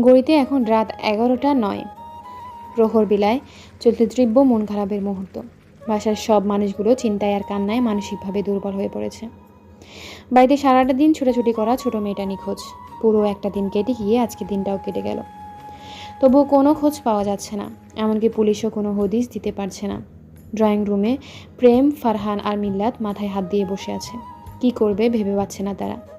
গড়িতে এখন রাত এগারোটা নয়। প্রহর বিলায় চলতে তীব্র মন খারাপের মুহূর্ত। বাসার সব মানুষগুলো চিন্তায় আর কান্নায় মানসিকভাবে দুর্বল হয়ে পড়েছে। বাড়িতে সারাটা দিন ছোটাছুটি করা ছোট মেয়েটা নিখোঁজ। পুরো একটা দিন কেটে গিয়ে আজকে দিনটাও কেটে গেল। তবুও কোনো খোঁজ পাওয়া যাচ্ছে না। এমনকি পুলিশও কোনো হদিস দিতে পারছে না। ড্রয়িং রুমে প্রেম, ফারহান আর মিল্লাত মাথায় হাত দিয়ে বসে আছে। কি করবে ভেবে পাচ্ছে না তারা।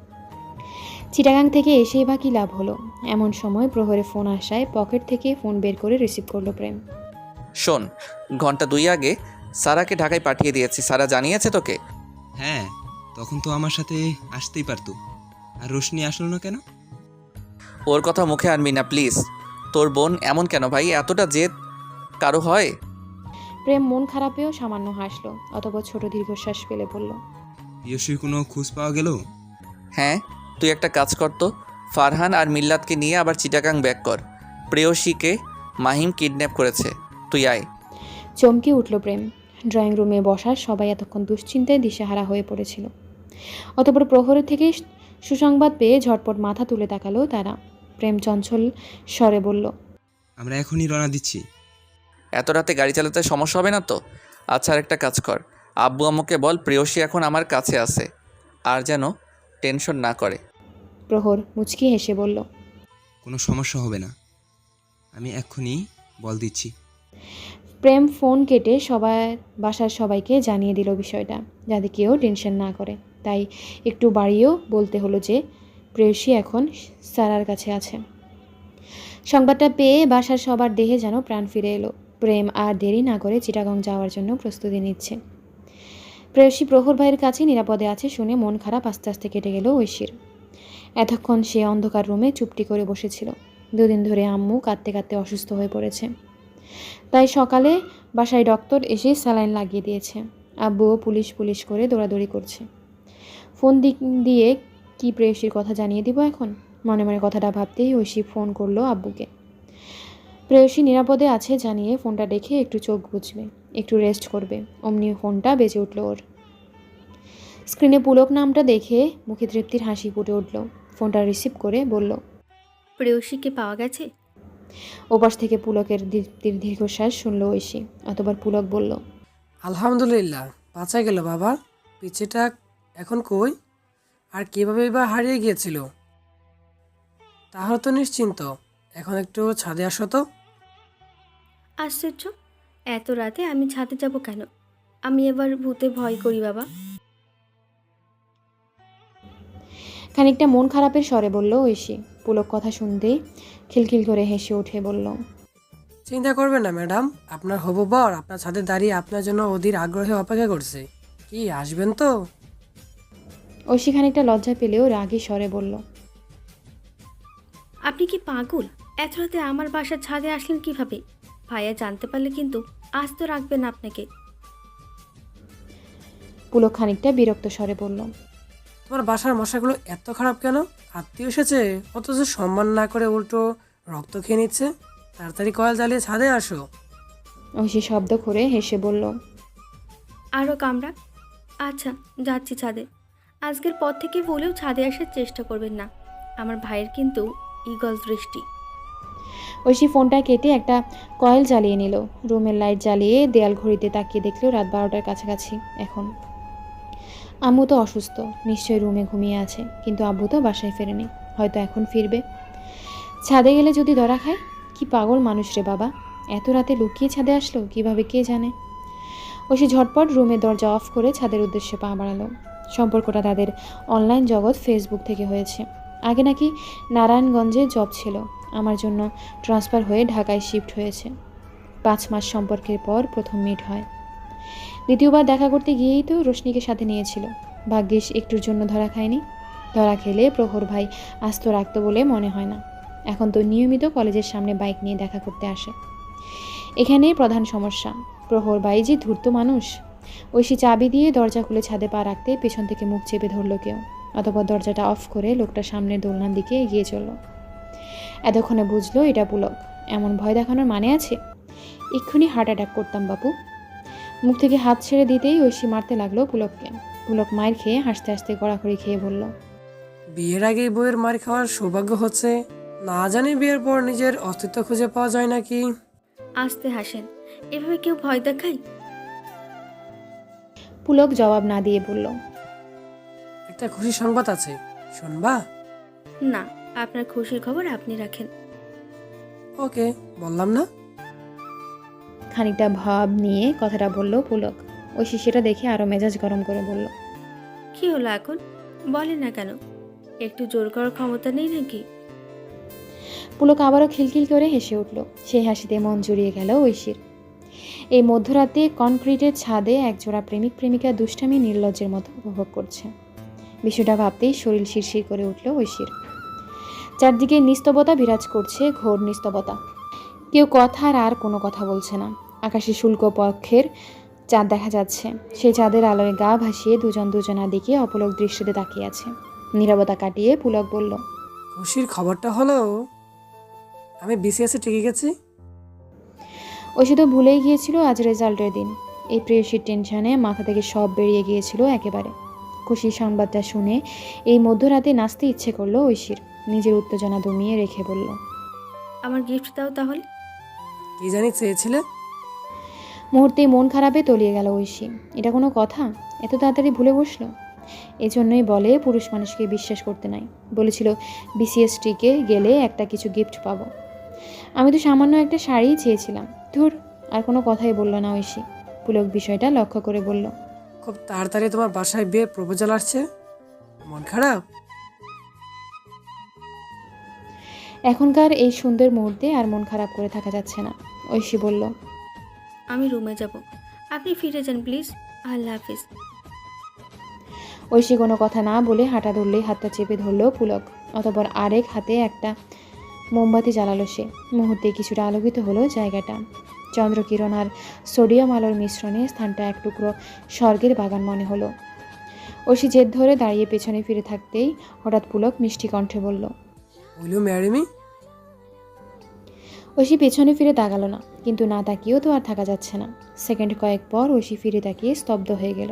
চিটাগাং থেকে এসেই বা কী লাভ হলো? এমন সময় প্রহরে ফোন আসায় পকেট থেকে ফোন বের করে রিসিভ করল প্রেম। শোন ঘণ্টা দুই আগে সারাকে ঢাকায় পাঠিয়ে দিয়েছি। সারা জানিয়েছে তোকে? হ্যাঁ তখন তো আমার সাথে আসতেই পারতো। আর রোশনি আসলো না কেন? ওর কথা মুখে আনবি না প্লিজ। তোর বোন এমন কেন ভাই? এতটা জেদ কারও হয়? প্রেম মন খারাপেও সামান্য হাসলো অতপর ছোট দীর্ঘশ্বাস ফেলে বলল ইয়সির কোনো খোঁজ পাওয়া গেল? হ্যাঁ তুই একটা কাজ কর তো। ফারহান আর মিল্লাতকে নিয়ে আবার চিটাগাং ব্যাক কর। প্রেয়সীকে মাহিম কিডন্যাপ করেছে। তুই আয়। চমকে উঠল প্রেম। ড্রয়িং রুমে বসা সবাই এতক্ষণ দুশ্চিন্তায় দিশেহারা হয়ে পড়েছিল। অতপর প্রহরের থেকে সুসংবাদ পেয়ে ঝটপট মাথা তুলে তাকালো তারা। প্রেম চঞ্চল স্বরে বলল আমরা এখনই রওনা দিচ্ছি। এত রাতে গাড়ি চালাতে সমস্যা হবে না তো? আচ্ছা আর একটা কাজ কর। আব্বু আম্মুকে বল প্রেয়সী এখন আমার কাছে আছে। আর যেন টেনশন না করে। প্রহর মুচকি হেসে বলল কোনো সমস্যা হবে না। আমি এক্ষুনি বল দিচ্ছি। প্রেম ফোন কেটে সবাই বাসার সবাইকে জানিয়ে দিল বিষয়টা যাতে কেউ টেনশন না করে। তাই একটু বাড়িয়েও বলতে হলো যে প্রেয়সী এখন সারার কাছে আছে। সংবাদটা পেয়ে বাসার সবার দেহে যেন প্রাণ ফিরে এলো। প্রেম আর দেরি না করে চিটাগং যাওয়ার জন্য প্রস্তুতি নিচ্ছে। প্রেয়সী প্রহর ভাইয়ের কাছে নিরাপদে আছে শুনে মন খারাপ আস্তে আস্তে কেটে গেল ঐশীর। এতক্ষণ সে অন্ধকার রুমে চুপটি করে বসেছিল। দুদিন ধরে আম্মু কাঁদতে কাঁদতে অসুস্থ হয়ে পড়েছে। তাই সকালে বাসায় ডক্টর এসে স্যালাইন লাগিয়ে দিয়েছে। আব্বুও পুলিশ পুলিশ করে দৌড়াদৌড়ি করছে। ফোন দিক দিয়ে কি প্রেয়সীর কথা জানিয়ে দিব এখন? মনে মনে কথাটা ভাবতেই ঐশী ফোন করল আব্বুকে। প্রেয়সী নিরাপদে আছে জানিয়ে ফোনটা দেখে একটু চোখ বুঝবে একটু রেস্ট করবে। অমনি ফোনটা বেজে উঠল ওর। স্ক্রিনে পুলক নামটা দেখে মুখে তৃপ্তির হাসি ফুটে উঠল। ফোনটা রিসিভ করে বলল প্রেয়সীকে পাওয়া গেছে? ওপাশ থেকে পুলকের দীপ্তির দীর্ঘশ্বাস শুনল ঐশী। অতবার পুলক বলল আলহামদুলিল্লাহ বাঁচা গেল বাবা। পিছেটা এখন কই? আর কীভাবে বা হারিয়ে গিয়েছিল? তাহলে তো নিশ্চিন্ত এখন একটু ছাদে আসো তো। আশ্চর্য? এত রাতে আমি ছাদে যাব কেন? আমি এবার ভূতে ভয় করি বাবা। খানিকটা মন খারাপের স্বরে বলল ঐশী। পুলক কথা শুনতেই খিলখিল করে হেসে উঠে বলল চিন্তা করবেন না ম্যাডাম। আপনার হবু বর আপনার ছাদে দাঁড়িয়ে আপনার জন্য অধীর আগ্রহে অপেক্ষা করছে। কি আসবেন তো? ঐশী খানিকটা লজ্জা পেলেও রাগী স্বরে বলল আপনি কি পাগল? এত রাতে আমার বাসার ছাদে আসলেন কীভাবে? ভাইয়া জানতে পারলে কিন্তু আস্ত তো রাখবেন আপনাকে। পুলক খানিকটা বিরক্ত স্বরে বলল তোমার বাসার মশাগুলো এত খারাপ কেন? আত্মীয় এসেছে অথচ সম্মান না করে উল্টো রক্ত খেয়ে নিচ্ছে। তাড়াতাড়ি কয়েল জ্বালিয়ে ছাদে আসো। ঐশী শব্দ করে হেসে বলল আরও কামড়া? আচ্ছা যাচ্ছি ছাদে। আজকের পর থেকে বলেও ছাদে আসার চেষ্টা করবেন না। আমার ভাইয়ের কিন্তু ইগল দৃষ্টি। ঐশী ফোনটা কেটে একটা কয়েল জ্বালিয়ে নিল। রুমের লাইট জ্বালিয়ে দেয়াল ঘড়িতে তাকিয়ে দেখল রাত বারোটার কাছাকাছি এখন। আম্মু তো অসুস্থ, নিশ্চয়ই রুমে ঘুমিয়ে আছে, কিন্তু আব্বু তো বাসায় ফেরেনি, হয়তো এখন ফিরবে। ছাদে গেলে যদি ধরা খায়, কি পাগল মানুষ রে বাবা, এত রাতে লুকিয়ে ছাদে আসলো, কীভাবে কে জানে? ঐশী ঝটপট রুমের দরজা অফ করে ছাদের উদ্দেশ্যে পা বাড়ালো। সম্পর্কটা তাদের অনলাইন জগৎ ফেসবুক থেকে হয়েছে। আগে নাকি নারায়ণগঞ্জে জব ছিল আমার জন্য ট্রান্সফার হয়ে ঢাকায় শিফট হয়েছে। পাঁচ মাস সম্পর্কের পর প্রথম মিট হয়। দ্বিতীয়বার দেখা করতে গিয়েই তো রশ্মিকে সাথে নিয়েছিল। ভাগ্যিস একটুর জন্য ধরা খায়নি। ধরা খেলে প্রহর ভাই আস্ত রাখতো বলে মনে হয় না। এখন তো নিয়মিত কলেজের সামনে বাইক নিয়ে দেখা করতে আসে। এখানেই প্রধান সমস্যা। প্রহর ভাই যে ধূর্ত মানুষ। ঐশী চাবি দিয়ে দরজা খুলে ছাদে পা রাখতে পেছন থেকে মুখ চেপে ধরলো কেউ অতপর দরজাটা অফ করে লোকটা সামনের দোলনার দিকে এগিয়ে চলল। এতক্ষণে বুঝলো এটা পুলক। এমন ভয় দেখানোর মানে আছে? এক্ষুনি হার্ট অ্যাটাক করতাম বাপু। মুখ থেকে হাত ছেড়ে দিতেই ঐশী মারতে লাগল পুলককে। পুলক মায়ের খেয়ে হাসতে হাসতে গড়াখড়ি খেয়ে বলল বিয়ের আগেই বইয়ের মার খাওয়ার সৌভাগ্য হচ্ছে। না জানি বিয়ের পর নিজের অস্তিত্ব খুঁজে পাওয়া যায় নাকি। আসতে হাসেন। এভাবে কেউ ভয় দেখায়? পুলক জবাব না দিয়ে বলল একটা খুশি সংবাদ আছে। শুনবা? না। আপনার খুশির খবর আপনি রাখেন। ওকে বললাম না। খানিকটা ভাব নিয়ে কথাটা বলল পুলক। ওই শিশিটা দেখে আরও মেজাজ গরম করে বলল কি হলো এখন? বলেন না কেন? একটু জোর করার ক্ষমতা নেই নাকি? পুলক আবারও খিলখিল করে হেসে উঠল। সেই হাসিতে মন জুড়িয়ে গেল ঐশীর। এই মধ্যরাতে কনক্রিটের ছাদে একজোড়া প্রেমিক প্রেমিকা দুষ্টামি নির্লজ্জের মতো উপভোগ করছে। বিষয়টা ভাবতেই শরীর শিরশির করে উঠল ঐশীর। চারদিকে নিস্তবতা বিরাজ করছে ঘোর নিস্তবতা। কেউ কথার আর কোনো কথা বলছে না। আকাশে শুল্ক পক্ষের চাঁদ দেখা যাচ্ছে। সেই চাঁদের আলোয় গা ভাসিয়ে দুজন দুজনার দিকে অপলক দৃষ্টিতে তাকিয়ে আছে। নীরবতা কাটিয়ে পুলক বলল খুশির খবরটা হলো আমি বিসিএসে টিকে গেছি। ওই শুধু ভুলেই গিয়েছিল আজ রেজাল্টের দিন। এই প্রেয়সীর টেনশনে মাথা থেকে সব বেরিয়ে গিয়েছিল একেবারে। খুশির সংবাদটা শুনে এই মধ্যরাতে নাচতে ইচ্ছে করল ঐশীর। নিজের উত্তেজনা দমিয়ে রেখে বলল আমার গিফট দাও তাহলে। কি জানি চেয়েছিলে? মুহূর্তে মন খারাপে তলিয়ে গেল ঐশী। এটা কোনো কথা? এত তাড়াতাড়ি ভুলে বসল? এজন্যই বলে পুরুষ মানুষকে বিশ্বাস করতে নাই। বলেছিল বিসিএসটিকে গেলে একটা কিছু গিফট পাবো। আমি তো সামান্য একটা শাড়িই চেয়েছিলাম। ধুর আর কোনো কথাই বলল না ঐশী। পুলক বিষয়টা লক্ষ্য করে বলল খুব তাড়াতাড়ি তোমার বাসায় বিয়ে প্রপোজাল আসছে? মন খারাপ? এখনকার এই সুন্দর মুহূর্তে আর মন খারাপ করে থাকা যাচ্ছে না ঐশী বলল। আমি রুমে যাব। আপনি ফিরে যান প্লিজ। আল্লাহ হাফিজ। ঐশী কোনো কথা না বলে হাঁটা ধরলেই হাতটা চেপে ধরলো পুলক অতপর আরেক হাতে একটা মোমবাতি জ্বালালো সে। মুহূর্তে কিছুটা আলোকিত হলো জায়গাটা। চন্দ্রকিরণ আর সোডিয়াম আলোর মিশ্রণে স্থানটা এক টুকরো স্বর্গের বাগান মনে হলো। ঐশী জেদ ধরে দাঁড়িয়ে পেছনে ফিরে থাকতেই হঠাৎ পুলক মিষ্টি কণ্ঠে বলল উইল ইউ ঐশী পেছনে ফিরে তাকালো না, কিন্তু না তাকিয়েও তো আর থাকা যাচ্ছে না। সেকেন্ড কয়েক পর ঐশী ফিরে তাকিয়ে স্তব্ধ হয়ে গেল।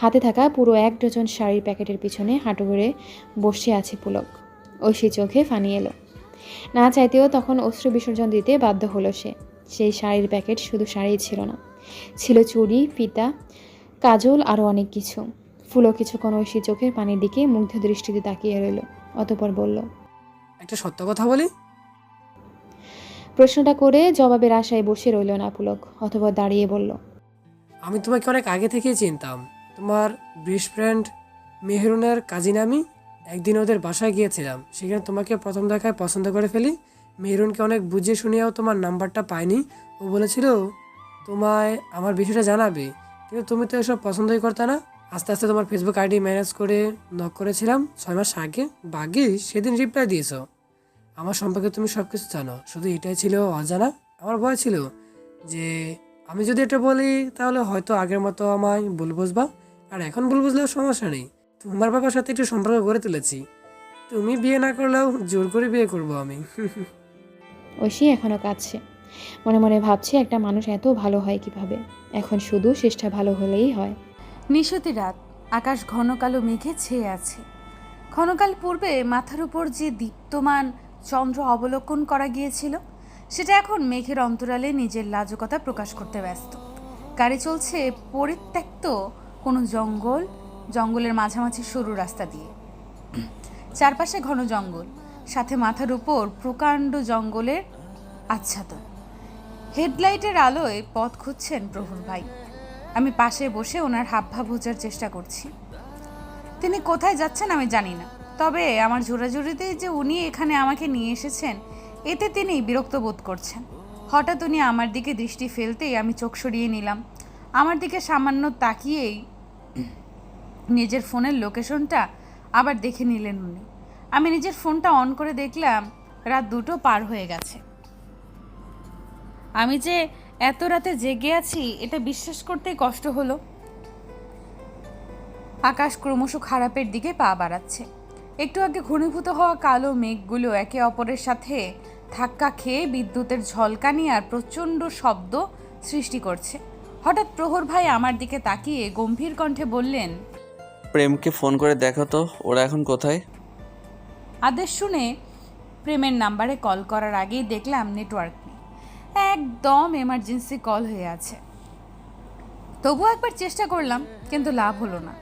হাতে থাকা পুরো এক ডজন শাড়ির প্যাকেটের পিছনে হাঁটু করে বসে আছে পুলক। ঐশী চোখে ফানি এলো। না চাইতেও তখন অস্ত্র বিসর্জন দিতে বাধ্য হলো সে। সেই শাড়ির প্যাকেট শুধু শাড়িই ছিল না। ছিল চুড়ি, ফিতা, কাজল আরও অনেক কিছু। ফুলও কিছুক্ষণ ঐশী চোখের পানির দিকে মুগ্ধ দৃষ্টিতে তাকিয়ে রইল, অতপর বলল একটা সত্য কথা বলি? প্রশ্নটা করে জবাবের আশায় বসে রইল না পুলক অথবা দাঁড়িয়ে বলল আমি তোমাকে অনেক আগে থেকেই চিনতাম। তোমার বেস্ট ফ্রেন্ড মেহরুনের কাজিন আমি একদিন ওদের বাসায় গিয়েছিলাম। সেখানে তোমাকে প্রথম দেখায় পছন্দ করে ফেলি। মেহরুনকে অনেক বুঝিয়ে শুনিয়েও তোমার নাম্বারটা পাইনি। ও বলেছিল তোমায় আমার বিষয়টা জানাবে কিন্তু তুমি তো এসব পছন্দই করতে না। আস্তে আস্তে তোমার ফেসবুক আইডি ম্যানেজ করে নক করেছিলাম। ছয় মাস আগে। বাগি সেদিন রিপ্লাই দিয়েছ। আমার সম্পর্কে তুমি সব কিছু জানো। শুধু এটাই ছিল অজানা। আমার ভয় ছিল যে আমি যদি এটা বলি, তাহলে হয়তো আগের মতো আমায় ভুল বুঝবা। আর এখন ভুল বুঝলেও সমস্যা নেই। তোমার বাবার সাথে একটু সম্পর্ক গড়ে তুলেছি। তুমি বিয়ে না করলেও জোর করে বিয়ে করব আমি। ঐশী এখনও কাঁদছে। মনে মনে ভাবছে, একটা মানুষ এত ভালো হয় কীভাবে? এখন শুধু শেষটা ভালো হলেই হয়। নিশতি রাত, আকাশ ঘন কালো মেঘে ছেয়ে আছে। ক্ষণকাল পূর্বে মাথার উপর যে দীপ্তমান চন্দ্র অবলোকন করা গিয়েছিল, সেটা এখন মেঘের অন্তরালে নিজের লাজকতা প্রকাশ করতে ব্যস্ত। গাড়ি চলছে পরিত্যক্ত কোনো জঙ্গল, জঙ্গলের মাঝামাঝি সরু রাস্তা দিয়ে। চারপাশে ঘন জঙ্গল, সাথে মাথার উপর প্রকাণ্ড জঙ্গলের আচ্ছাদন। হেডলাইটের আলোয় পথ খুঁজছেন প্রভুর ভাই। আমি পাশে বসে ওনার হাবভাব বোঝার চেষ্টা করছি। তিনি কোথায় যাচ্ছেন আমি জানি না। তবে আমার জোরাজুরিতেই যে উনি এখানে আমাকে নিয়ে এসেছেন, এতে তিনি বিরক্ত বোধ করছেন। হঠাৎ উনি আমার দিকে দৃষ্টি ফেলতেই আমি চোখ সরিয়ে নিলাম। আমার দিকে সামান্য তাকিয়েই নিজের ফোনের লোকেশনটা আবার দেখে নিলেন উনি। আমি নিজের ফোনটা অন করে দেখলাম, রাত দুটো পার হয়ে গেছে। আমি যে এত রাতে জেগে আছি এটা বিশ্বাস করতেই কষ্ট হলো। আকাশ ক্রমশ খারাপের দিকে পা বাড়াচ্ছে। একটু আগে ঘনীভূত হওয়া কালো মেঘগুলো একে অপরের সাথে ধাক্কা খেয়ে বিদ্যুতের ঝলকানি আর প্রচণ্ড শব্দ সৃষ্টি করছে। হঠাৎ প্রহর ভাই আমার দিকে তাকিয়ে গম্ভীর কণ্ঠে বললেন প্রেমকে ফোন করে দেখো তো ওরা এখন কোথায়? আদেশ শুনে প্রেমের নাম্বারে কল করার আগেই দেখলাম নেটওয়ার্ক একদম এমার্জেন্সি কল হয়ে আছে। তবুও একবার চেষ্টা করলাম, কিন্তু লাভ হলো না।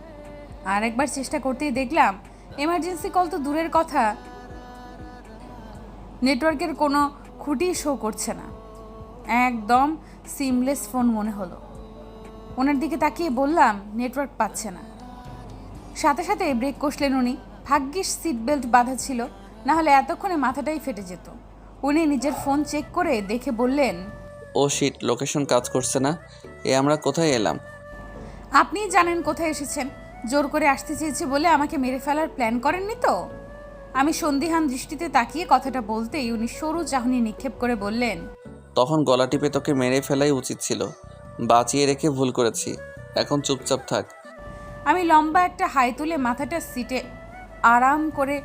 আর একবার চেষ্টা করতেই দেখলাম এমার্জেন্সি কল তো দূরের কথা। নেটওয়ার্কের কোনো খুঁটি শো করছে না। একদম সিমলেস ফোন মনে হলো। ওনার দিকে তাকিয়ে বললাম নেটওয়ার্ক পাচ্ছে না। সাথে সাথে ব্রেক কষলেন উনি। ভাগ্যিস সিট বেল্ট বাঁধা ছিল না হলে এতক্ষণে মাথাটাই ফেটে যেত। উনি নিজের ফোন চেক করে দেখে বললেন ও শিট লোকেশন কাজ করছে না। এ আমরা কোথায় এলাম? আপনিই জানেন কোথায় এসেছেন। জোর করে আসতে চেয়েছে বলে আমাকে মেরে ফেলার প্ল্যান করেননি তো? আমি সন্দিহান দৃষ্টিতে তাকিয়ে কথাটা বলতেই উনি সরু চাহনি নিক্ষেপ করে বললেন তখন গলা টিপে তোকে মেরে ফেলাই উচিত ছিল। বাঁচিয়ে রেখে ভুল করেছি। এখন চুপচাপ থাক। আমি লম্বা একটা হাই তুলে মাথাটা সিটে আরাম করে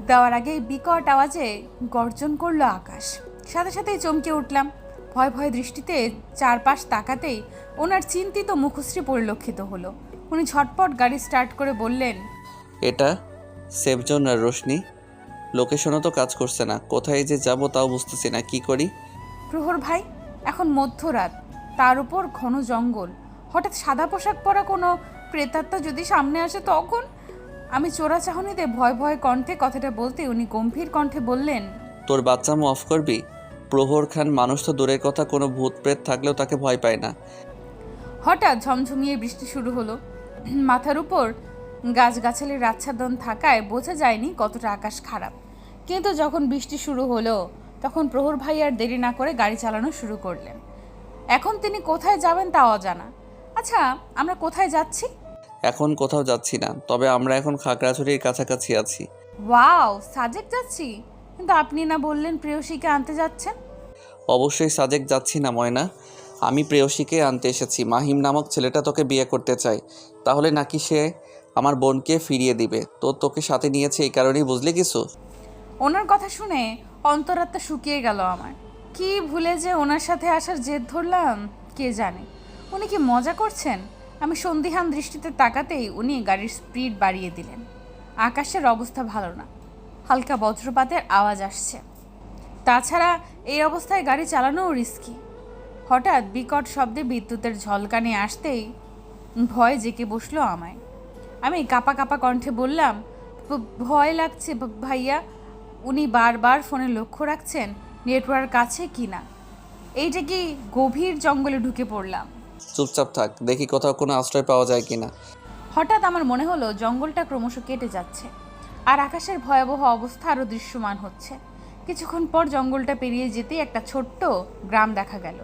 দেওয়ার আগে বিকট আওয়াজে গর্জন করল আকাশ। সাথে সাথেই চমকে উঠলাম। ভয় ভয় দৃষ্টিতে চারপাশ তাকাতেই ওনার চিন্তিত মুখশ্রী পরিলক্ষিত হলো। উনি ঝটপট গাড়ি স্টার্ট করে বললেন এটা সেফ আর রোশনি। লোকেশনও তো কাজ করছে না। কোথায় যে যাব তাও বুঝতেছি না। কি করি? প্রহর ভাই এখন মধ্যরাত। তার উপর ঘন জঙ্গল। হঠাৎ সাদা পোশাক পরা কোনো প্রেতাত্মা যদি সামনে আসে তখন? আমি চোরা চাহনিতে ভয় ভয় কণ্ঠে কথাটা বলতে উনি গম্ভীর কণ্ঠে বললেন তোর বাচ্চামো অফ করবি? প্রহর খান মানুষ তো দূরের কথা কোনো ভূত প্রেত থাকলেও তাকে ভয় পায় না। হঠাৎ ঝমঝমিয়ে বৃষ্টি শুরু হলো। মাথার উপর গাছগাছালির আচ্ছাদন থাকায় বোঝা যায়নি কতটা আকাশ খারাপ। কিন্তু যখন বৃষ্টি শুরু হলো তখন প্রহর ভাই আর দেরি না করে গাড়ি চালানো শুরু করলেন। এখন তিনি কোথায় যাবেন তা অজানা। আচ্ছা আমরা কোথায় যাচ্ছি? এখন কোথাও যাচ্ছি না তবে আমরা এখন খাগড়াছড়ির কাছাকাছি আছি। ওয়াও সাজেক যাচ্ছি? কিন্তু আপনি না বললেন প্রেয়সীকে আনতে যাচ্ছেন? অবশ্যই সাজেক যাচ্ছি না ময়না। আমি প্রেয়সীকে আনতে এসেছি। মাহিম নামক ছেলেটা তোকে বিয়ে করতে চাই তাহলে নাকি সে আমার বোনকে ফিরিয়ে দিবে? তো তোকে সাথে নিয়েছে এই কারণেই বুঝলি কিছু? ওনার কথা শুনে অন্তরাত্মা শুকিয়ে গেল আমার। কি ভুলে যে ওনার সাথে আসার জেদ ধরলাম কে জানে। উনি কি মজা করছেন? আমি সন্দিহান দৃষ্টিতে তাকাতেই উনি গাড়ির স্পিড বাড়িয়ে দিলেন। আকাশের অবস্থা ভালো না। হালকা বজ্রপাতের আওয়াজ আসছে। তাছাড়া এই অবস্থায় গাড়ি চালানোও রিস্কি হঠাৎ বিকট শব্দে বিদ্যুতের ঝলকানি আসতেই ভয় জেকে বসল আমায়। আমি কাপা কাপা কণ্ঠে বললাম ভয় লাগছে ভাইয়া। উনি বারবার ফোনে লক্ষ্য রাখছেন, নেটওয়ার্ক আছে কি না এইটা কি গভীর জঙ্গলে ঢুকে পড়লাম। চুপচাপ থাক, দেখি কোথাও কোনো আশ্রয় পাওয়া যায় কিনা। হঠাৎ আমার মনে হলো, জঙ্গলটা ক্রমশ কেটে যাচ্ছে। আর আকাশের ভয়াবহ অবস্থা আরও দৃশ্যমান হচ্ছে। কিছুক্ষণ পর জঙ্গলটা পেরিয়ে যেতেই একটা ছোট্ট গ্রাম দেখা গেল।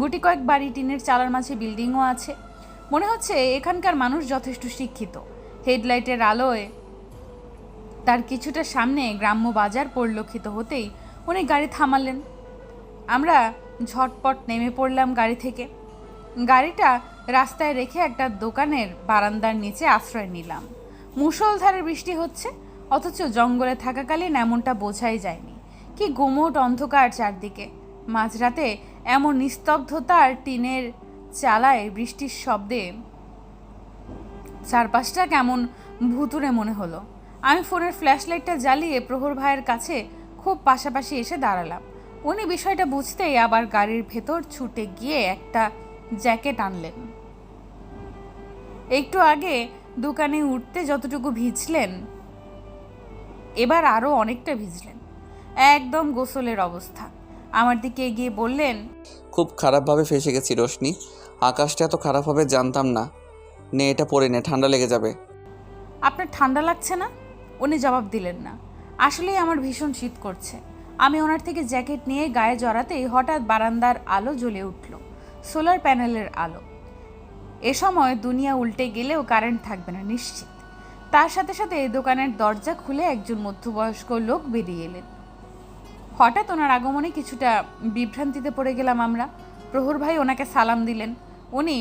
গুটি কয়েক বাড়ি, টিনের চালার মাঝে বিল্ডিংও আছে। মনে হচ্ছে এখানকার মানুষ যথেষ্ট শিক্ষিত। হেডলাইটের আলোয় তার কিছুটা সামনে গ্রাম্য বাজার পরিলক্ষিত হতেই উনি গাড়ি থামালেন। আমরা ঝটপট নেমে পড়লাম গাড়ি থেকে। গাড়িটা রাস্তায় রেখে একটা দোকানের বারান্দার নিচে আশ্রয় নিলাম। মুষলধারে বৃষ্টি হচ্ছে, অথচ জঙ্গলে থাকাকালীন এমনটা বোঝাই যায়নি। কি গুমোট অন্ধকার চারদিকে। মাঝরাতে এমন নিস্তব্ধতা আর টিনের চালায় বৃষ্টির শব্দে চারপাশটা কেমন ভুতুরে মনে হলো। আমি ফোনের ফ্ল্যাশ লাইটটা জ্বালিয়ে প্রহর ভাইয়ের কাছে খুব পাশাপাশি এসে দাঁড়ালাম। উনি বিষয়টা বুঝতেই আবার গাড়ির ভেতর ছুটে গিয়ে একটা জ্যাকেট আনলেন। একটু আগে দোকানে উঠতে যতটুকু ভিজলেন এবার আরও অনেকটা ভিজলেন। একদম গোসলের অবস্থা। আমার দিকে এগিয়ে বললেন খুব খারাপভাবে ফেসে গেছি রোশনি। আকাশটা এত খারাপ হবে জানতাম না। নে এটা পরে নে ঠান্ডা লেগে যাবে। আপনার ঠান্ডা লাগছে না? উনি জবাব দিলেন না। আসলেই আমার ভীষণ শীত করছে। আমি ওনার থেকে জ্যাকেট নিয়ে গায়ে জড়াতেই হঠাৎ বারান্দার আলো জ্বলে উঠল। সোলার প্যানেলের আলো। এ সময় দুনিয়া উল্টে গেলেও কারেন্ট থাকবে না নিশ্চিত। তার সাথে সাথে দোকানের দরজা খুলে একজন মধ্যবয়স্ক লোক বেরিয়ে এলেন। হঠাৎ ওনার আগমনে কিছুটা বিভ্রান্তিতে পড়ে গেলাম আমরা। প্রহর ভাই ওনাকে সালাম দিলেন। উনি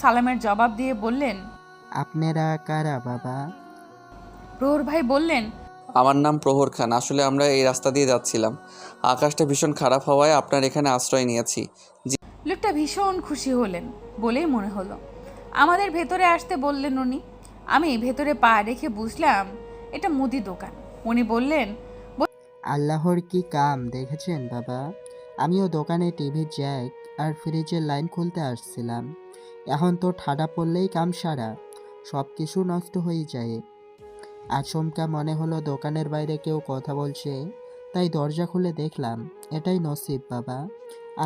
সালামের জবাব দিয়ে বললেন আপনারা কারা বাবা? প্রহর ভাই বললেন আমার নাম প্রহর খান আসলে আমরা এই রাস্তা দিয়ে যাচ্ছিলাম। আকাশটা ভীষণ খারাপ হওয়ায় আপনার এখানে আশ্রয় নিয়েছি। লোকটা ভীষণ খুশি হলেন বলেই মনে হলো। আমাদের ভেতরে আসতে বললেন উনি। আমি ভেতরে পা রেখে বুঝলাম এটা মুদি দোকান। উনি বললেন, আল্লাহর কি কাম দেখেছেন বাবা? আমিও দোকানে টিভি জ্যাক আর ফ্রিজের লাইন খুলতে আসছিলাম। এখন তো ঠাডা পড়লেই কাম সারা সব কিছু নষ্ট হয়ে যায়। আচমকা মনে হলো দোকানের বাইরে কেউ কথা বলছে, তাই দরজা খুলে দেখলাম, এটাই নসিব বাবা।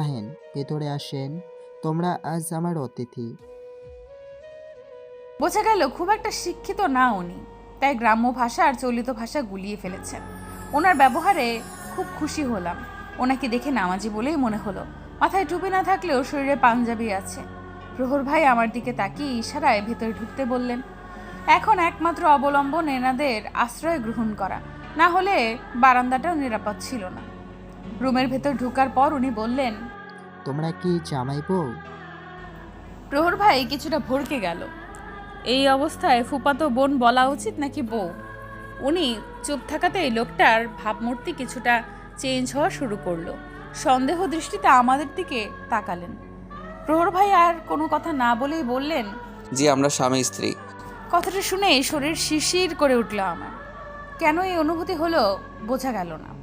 আহেন, ভেতরে আসেন। তোমরা আজ আমার অতিথি। বোঝা গেল খুব একটা শিক্ষিত না উনি। তাই গ্রাম্য ভাষা আর চলিত ভাষা গুলিয়ে ফেলেছেন। ওনার ব্যবহারে খুব খুশি হলাম। ওনাকে দেখে নামাজি বলেই মনে হলো, মাথায় টুপি না থাকলেও শরীরে পাঞ্জাবি আছে। প্রহর ভাই আমার দিকে তাকিয়ে ইশারায় ভেতরে ঢুকতে বললেন, এখন একমাত্র অবলম্বন এনাদের আশ্রয় গ্রহণ করা। না হলে বারান্দাটাও নিরাপদ ছিল না। রুমের ভেতর ঢুকার পর উনি বললেন তোমরা কি জামাই বউ? প্রহর ভাই কিছুটা ভরকে গেল। এই অবস্থায় ফুপাতো বোন বলা উচিত নাকি বউ? উনি চুপ থাকাতেই লোকটার ভাবমূর্তি কিছুটা চেঞ্জ হওয়া শুরু করল। সন্দেহ দৃষ্টিতে আমাদের দিকে তাকালেন। প্রহর ভাই আর কোনো কথা না বলেই বললেন জি আমরা স্বামী স্ত্রী। কথাটা শুনে শরীর শিশির করে উঠল আমার। কেন এই অনুভূতি হলো বোঝা গেল না।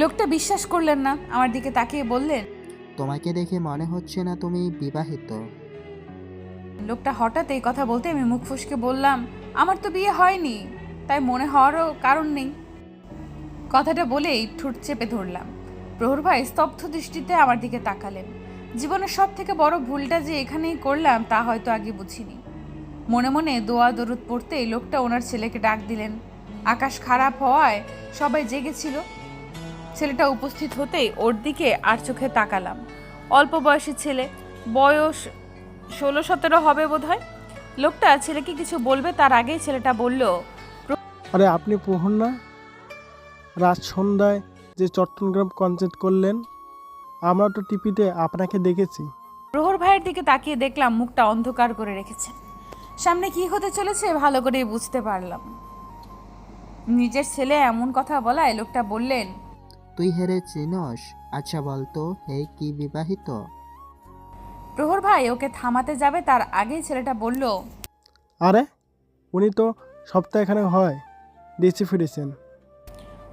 লোকটা বিশ্বাস করলেন না আমার দিকে তাকিয়ে বললেন তোমাকে দেখে মনে হচ্ছে না তুমি বিবাহিত। লোকটা হঠাৎ এই কথা বলতে আমি মুখ ফুসকে বললাম আমার তো বিয়ে হয়নি তাই মনে হওয়ারও কারণ নেই। কথাটা বলেই ঠুট চেপে ধরলাম। প্রহর ভাই স্তব্ধ দৃষ্টিতে আমার দিকে তাকালেন। জীবনের সব থেকে বড় ভুলটা যে এখানেই করলাম তা হয়তো আগে বুঝিনি। মনে মনে দোয়া দরুদ পড়তেই লোকটা ওনার ছেলেকে ডাক দিলেন। আকাশ খারাপ হওয়ায় সবাই জেগেছিল ছেলেটা উপস্থিত হতেই ওর দিকে আর চোখে তাকালাম। অল্প বয়সী ছেলে বয়স ষোলো সতেরো হবে বোধহয়। লোকটা ছেলেকে কিছু বলবে তার আগেই ছেলেটা বলল আরে আপনি প্রহর না? রাত সন্ধ্যায় যে চট্টগ্রাম কনসার্ট করলেন আমরা তো টিভিতে আপনাকে দেখেছি। প্রহর ভাইয়ের দিকে তাকিয়ে দেখলাম মুখটা অন্ধকার করে রেখেছে। সামনে কি হতে চলেছে ভালো করেই বুঝতে পারলাম। নিজের ছেলে এমন কথা বলায় লোকটা বললেন তুই হেরে চিনস। আচ্ছা বলতো হে কি বিবাহিত? প্রহর ভাই ওকে থামাতে যাবে তার আগেই ছেলেটা বলল আরে উনি তো সপ্তাহে এখানে হয় দেশে ফিরেছেন।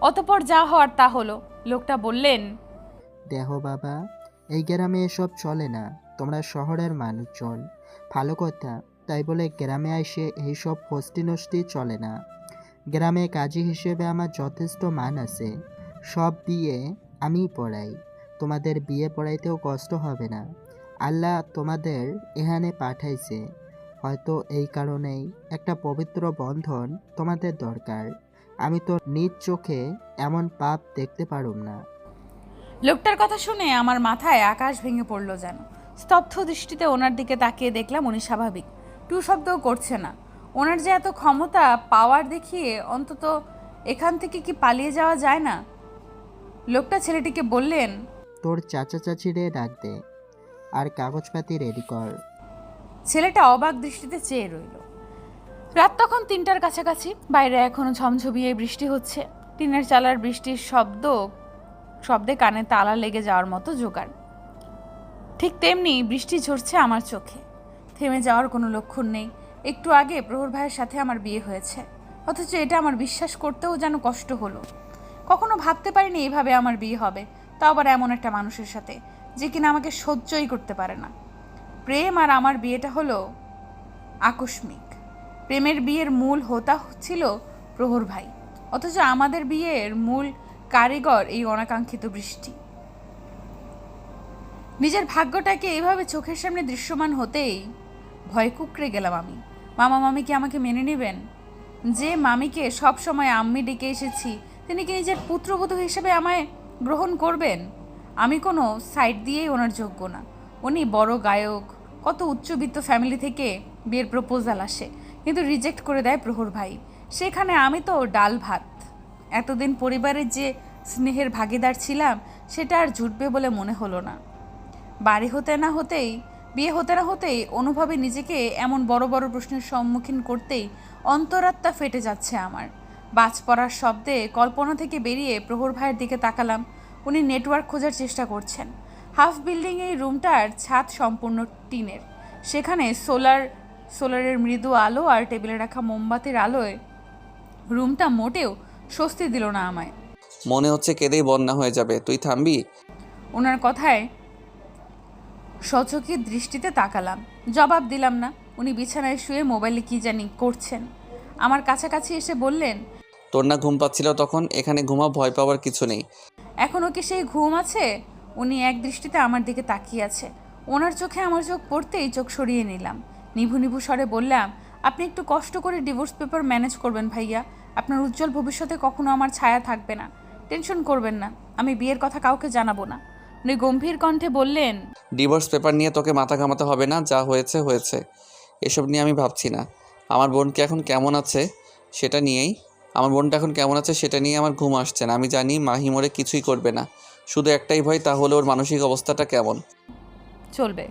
অতপর যা হওয়ার তা হলো। লোকটা বললেন দেহ বাবা এই গ্রামে এসব চলে না তোমরা শহরের মানুষজন। ভালো কথা তাই বলে গ্রামে এসে এইসব হস্তি নষ্টি চলে না। গ্রামে কাজী হিসেবে আমার যথেষ্ট মান আছে। সব বিয়ে আমিই পড়াই। তোমাদের বিয়ে পড়াইতেও কষ্ট হবে না। আল্লাহ তোমাদের এখানে পাঠাইছে। হয়তো এই কারণেই একটা পবিত্র বন্ধন তোমাদের দরকার। আমি তো নিজ চোখে এমন পাপ দেখতে পারুম না। লোকটার কথা শুনে আমার মাথায় আকাশ ভেঙে পড়ল যেন। স্তব্ধ দৃষ্টিতে ওনার দিকে তাকিয়ে দেখলাম উনি স্বাভাবিক। টু শব্দও করছে না। ওনার যে এত ক্ষমতা পাওয়ার দেখিয়ে অন্তত এখান থেকে কি পালিয়ে যাওয়া যায় না? লোকটা ছেলেটিকে বললেন তোর চাচা চাচিরে ডাক দে আর কাগজপাতি রেডি কর। ছেলেটা অবাক দৃষ্টিতে চেয়ে রইল। রাত তখন তিনটার কাছাকাছি বাইরে এখনও ঝমঝমিয়ে বৃষ্টি হচ্ছে। টিনের চালার বৃষ্টির শব্দ শব্দে কানে তালা লেগে যাওয়ার মতো জোগাড়। ঠিক তেমনি বৃষ্টি ঝরছে আমার চোখে। থেমে যাওয়ার কোনো লক্ষণ নেই। একটু আগে প্রহর ভাইয়ের সাথে আমার বিয়ে হয়েছে। অথচ এটা আমার বিশ্বাস করতেও যেন কষ্ট হলো। কখনো ভাবতে পারিনি এইভাবে আমার বিয়ে হবে। তাও আবার এমন একটা মানুষের সাথে, যে কিনা আমাকে সহ্যই করতে পারে না। প্রেম আর আমার বিয়েটা হলো আকস্মিক। প্রেমের বিয়ের মূল হোতা ছিল প্রহর ভাই। অথচ আমাদের বিয়ের মূল কারিগর এই অনাকাঙ্ক্ষিত বৃষ্টি। নিজের ভাগ্যটাকে এইভাবে চোখের সামনে দৃশ্যমান হতেই ভয় কুকড়ে গেলাম আমি। মামা, মামি কি আমাকে মেনে নেবেন? যে মামিকে সব সময় আম্মি ডেকে এসেছি তিনি কি নিজের পুত্রবধূ হিসেবে আমায় গ্রহণ করবেন? আমি কোনো সাইড দিয়েই ওনার যোগ্য না। উনি বড় গায়ক, কত উচ্চবিত্ত ফ্যামিলি থেকে বিয়ের প্রপোজাল আসে, কিন্তু রিজেক্ট করে দেয় প্রহর ভাই। সেখানে আমি তো ডাল ভাত। এতদিন পরিবারের যে স্নেহের ভাগিদার ছিলাম, সেটা আর জুটবে বলে মনে হলো না। বাড়ি হতে না হতেই, বিয়ে হতে না হতেই অনুভবে নিজেকে এমন বড় বড় প্রশ্নের সম্মুখীন করতেই অন্তরাত্মা ফেটে যাচ্ছে আমার। বাজ পড়ার শব্দে কল্পনা থেকে বেরিয়ে প্রহর ভাইয়ের দিকে তাকালাম। উনি নেটওয়ার্ক খোঁজার চেষ্টা করছেন। হাফ বিল্ডিং এই রুমটার ছাদ সম্পূর্ণ টিনের। সেখানে সোলার সোলারের মৃদু আলো আর টেবিলে রাখা মোমবাতির আলোয় রুমটা মোটেও স্বস্তি দিল না আমায়। মনে হচ্ছে কেঁদেই বন্যা হয়ে যাবে। তুই থামবি? ওনার কথায় সচকিত দৃষ্টিতে তাকালাম। জবাব দিলাম না। উনি বিছানায় শুয়ে মোবাইলে কি জানি করছেন। আমার কাছাকাছি এসে বললেন তোর না ঘুম পাচ্ছিল তখন এখানে ঘুমা ভয় পাওয়ার কিছু নেই। এখনও কি সেই ঘুম আছে? উনি এক দৃষ্টিতে আমার দিকে তাকিয়ে আছে। ওনার চোখে আমার চোখ পড়তেই চোখ সরিয়ে নিলাম। নিভু নিভু স্বরে বললাম আপনি একটু কষ্ট করে ডিভোর্স পেপার ম্যানেজ করবেন ভাইয়া। আপনার উজ্জ্বল ভবিষ্যতে কখনো আমার ছায়া থাকবে না। টেনশন করবেন না আমি বিয়ের কথা কাউকে জানাব না। উনি গম্ভীর কণ্ঠে বললেন ডিভোর্স পেপার নিয়ে তোকে মাথা ঘামাতে হবে না যা হয়েছে হয়েছে। এসব নিয়ে আমি ভাবছি না। আমার বোনকে এখন কেমন আছে? সেটা নিয়েই আমার বোনটা এখন কেমন আছে সেটা নিয়ে আমার ঘুম আসছে না। আমি জানি মাহি মরে কিছুই করবে না। শুধু একটাই ভয়, তাহলে ওর মানসিক অবস্থাটা কেমন? চলবে।